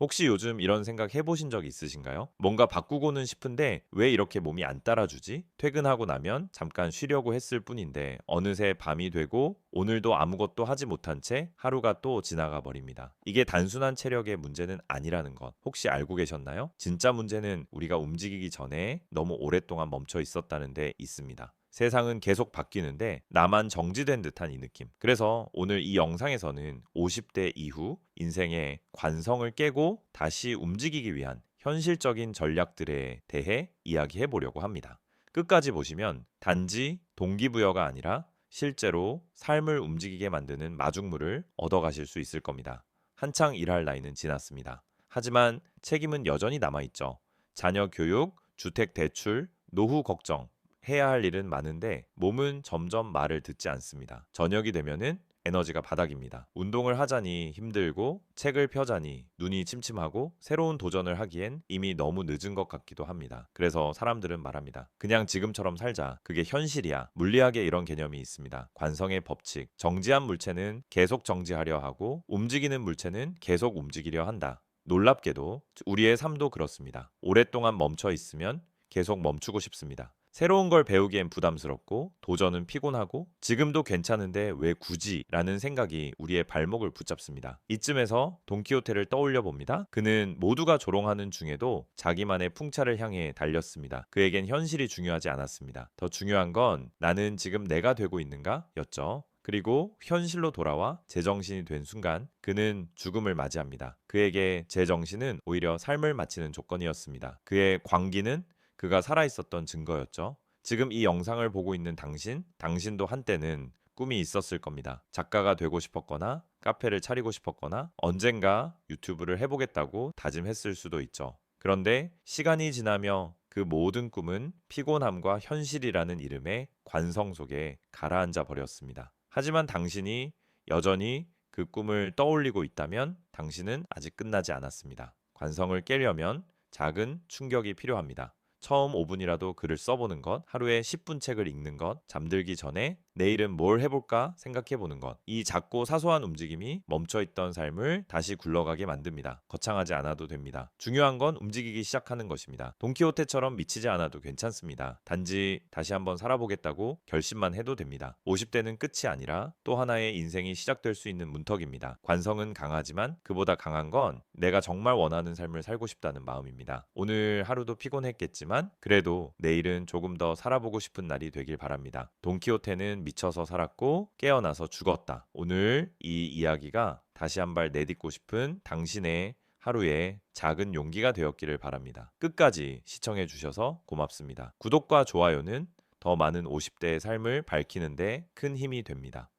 혹시 요즘 이런 생각 해보신 적 있으신가요? 뭔가 바꾸고는 싶은데 왜 이렇게 몸이 안 따라주지? 퇴근하고 나면 잠깐 쉬려고 했을 뿐인데 어느새 밤이 되고 오늘도 아무것도 하지 못한 채 하루가 또 지나가 버립니다. 이게 단순한 체력의 문제는 아니라는 것 혹시 알고 계셨나요? 진짜 문제는 우리가 움직이기 전에 너무 오랫동안 멈춰 있었다는 데 있습니다. 세상은 계속 바뀌는데 나만 정지된 듯한 이 느낌. 그래서 오늘 이 영상에서는 50대 이후 인생의 관성을 깨고 다시 움직이기 위한 현실적인 전략들에 대해 이야기해 보려고 합니다. 끝까지 보시면 단지 동기부여가 아니라 실제로 삶을 움직이게 만드는 마중물을 얻어가실 수 있을 겁니다. 한창 일할 나이는 지났습니다. 하지만 책임은 여전히 남아있죠. 자녀 교육, 주택 대출, 노후 걱정, 해야 할 일은 많은데 몸은 점점 말을 듣지 않습니다. 저녁이 되면은 에너지가 바닥입니다. 운동을 하자니 힘들고 책을 펴자니 눈이 침침하고 새로운 도전을 하기엔 이미 너무 늦은 것 같기도 합니다. 그래서 사람들은 말합니다. 그냥 지금처럼 살자. 그게 현실이야. 물리학에 이런 개념이 있습니다. 관성의 법칙. 정지한 물체는 계속 정지하려 하고 움직이는 물체는 계속 움직이려 한다. 놀랍게도 우리의 삶도 그렇습니다. 오랫동안 멈춰 있으면 계속 멈추고 싶습니다. 새로운 걸 배우기엔 부담스럽고 도전은 피곤하고 지금도 괜찮은데 왜 굳이 라는 생각이 우리의 발목을 붙잡습니다. 이쯤에서 돈키호테를 떠올려 봅니다. 그는 모두가 조롱하는 중에도 자기만의 풍차를 향해 달렸습니다. 그에겐 현실이 중요하지 않았습니다. 더 중요한 건 나는 지금 내가 되고 있는가 였죠. 그리고 현실로 돌아와 제정신이 된 순간 그는 죽음을 맞이합니다. 그에게 제정신은 오히려 삶을 마치는 조건이었습니다. 그의 광기는 그가 살아있었던 증거였죠. 지금 이 영상을 보고 있는 당신, 당신도 한때는 꿈이 있었을 겁니다. 작가가 되고 싶었거나 카페를 차리고 싶었거나 언젠가 유튜브를 해보겠다고 다짐했을 수도 있죠. 그런데 시간이 지나며 그 모든 꿈은 피곤함과 현실이라는 이름의 관성 속에 가라앉아 버렸습니다. 하지만 당신이 여전히 그 꿈을 떠올리고 있다면 당신은 아직 끝나지 않았습니다. 관성을 깨려면 작은 충격이 필요합니다. 처음 5분이라도 글을 써보는 것, 하루에 10분 책을 읽는 것, 잠들기 전에 내일은 뭘 해볼까 생각해 보는 것. 이 작고 사소한 움직임이 멈춰있던 삶을 다시 굴러가게 만듭니다. 거창하지 않아도 됩니다. 중요한 건 움직이기 시작하는 것입니다. 돈키호테처럼 미치지 않아도 괜찮습니다. 단지 다시 한번 살아보겠다고 결심만 해도 됩니다. 50대는 끝이 아니라 또 하나의 인생이 시작될 수 있는 문턱입니다. 관성은 강하지만 그보다 강한 건 내가 정말 원하는 삶을 살고 싶다는 마음입니다. 오늘 하루도 피곤했겠지만 그래도 내일은 조금 더 살아보고 싶은 날이 되길 바랍니다. 돈키호테는 미쳐서 살았고 깨어나서 죽었다. 오늘 이 이야기가 다시 한 발 내딛고 싶은 당신의 하루에 작은 용기가 되었기를 바랍니다. 끝까지 시청해 주셔서 고맙습니다. 구독과 좋아요는 더 많은 50대의 삶을 밝히는데 큰 힘이 됩니다.